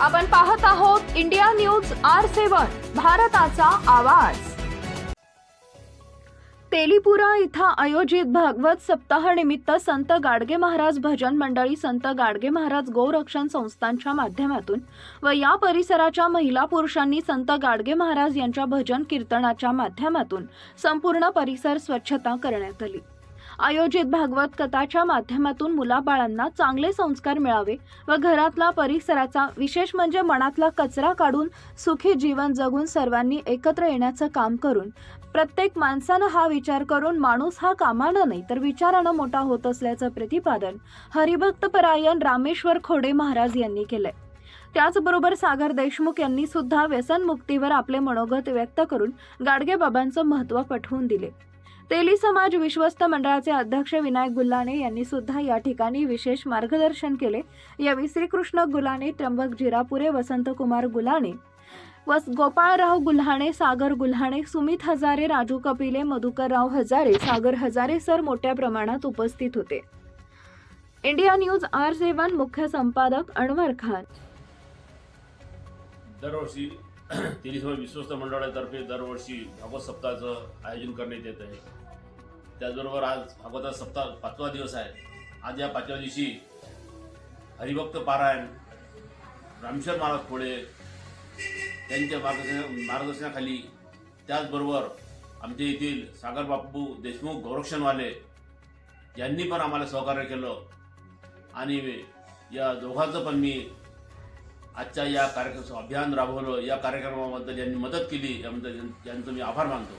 आपण पाहत आहोत इंडिया न्यूज आर सेवन भारताचा आवाज. तेलीपुरा इथं आयोजित भागवत सप्ताहानिमित्त संत गाडगे महाराज भजन मंडळी संत गाडगे महाराज गोरक्षण संस्थांच्या माध्यमातून व या परिसराच्या महिला पुरुषांनी संत गाडगे महाराज यांच्या भजन कीर्तनाच्या माध्यमातून संपूर्ण परिसर स्वच्छता करण्यात आली. आयोजित भागवत कथाच्या माध्यमातून मुलाबाळांना चांगले संस्कार मिळावे व घरातला परिसराचा विशेष म्हणजे मनातला कचरा काढून सुखी जीवन जगून सर्वांनी एकत्र येण्याचं काम करून प्रत्येक माणसानं हा विचार करून माणूस हा कामानं नाही तर विचारानं मोठा होत असल्याचं प्रतिपादन हरिभक्त परायण रामेश्वर खोडे महाराज यांनी केलंय. त्याचबरोबर सागर देशमुख यांनी सुद्धा व्यसनमुक्तीवर आपले मनोगत व्यक्त करून गाडगे बाबांचं महत्त्व पटवून दिले. तेली समाज विश्वस्त मंडळाचे अध्यक्ष विनायक गुल्हाणे यांनी सुद्धा या ठिकाणी विशेष मार्गदर्शन केले. यावेळी श्रीकृष्ण गुलाने त्र्यंबक जिरापुरे वसंतकुमार गुलाने व गोपाळराव गुल्हाणे सागर गुल्हाणे सुमित हजारे राजू कपिले मधुकरराव हजारे सागर हजारे सर मोठ्या प्रमाणात उपस्थित होते. इंडिया न्यूज आर सेवन मुख्य संपादक अनवर खान. दरवर्षी तेलीसभा विश्वस्त मंडळातर्फे दरवर्षी भागवत सप्ताहाचं आयोजन करण्यात येत आहे. त्याचबरोबर आज भागवता सप्ताह पाचवा दिवस आहे. आज या पाचव्या दिवशी हरिभक्त पारायण रामेश्वर महाराज खोडे त्यांच्या मार्गदर्शन मार्गदर्शनाखाली त्याचबरोबर आमच्या येथील सागर बापू देशमुख गौरक्षणवाले यांनी पण आम्हाला सहकार्य केलं. आणि या दोघांचं पण मी आजच्या या कार्यक्रम अभियान राबवलं. या कार्यक्रमाबद्दल यांनी मदत केली. याबद्दल यांचं मी आभार मानतो.